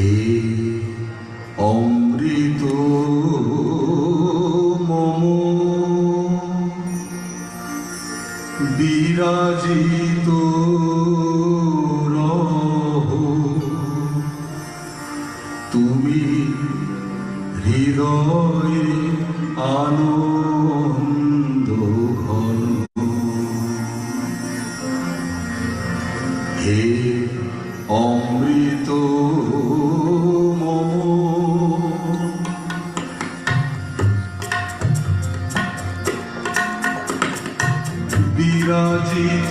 হে অমৃত মম। বিরাজিত তুমি হৃদয়ে আনন্দ বিরাজিত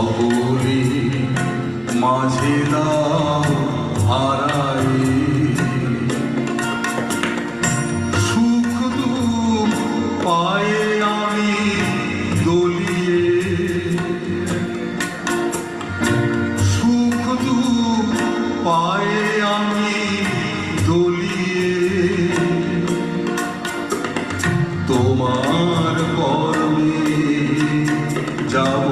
সকলে মাঝে দাও হারায় সুখ দুঃখ পায়ে আমি দলিয়ে। সুখ দুঃখ পায়ে আমি দলিয়ে। তোমার কর্মে যাব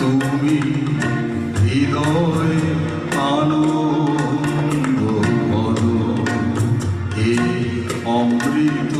তুমি হৃদয় আনন্দ এই অমৃত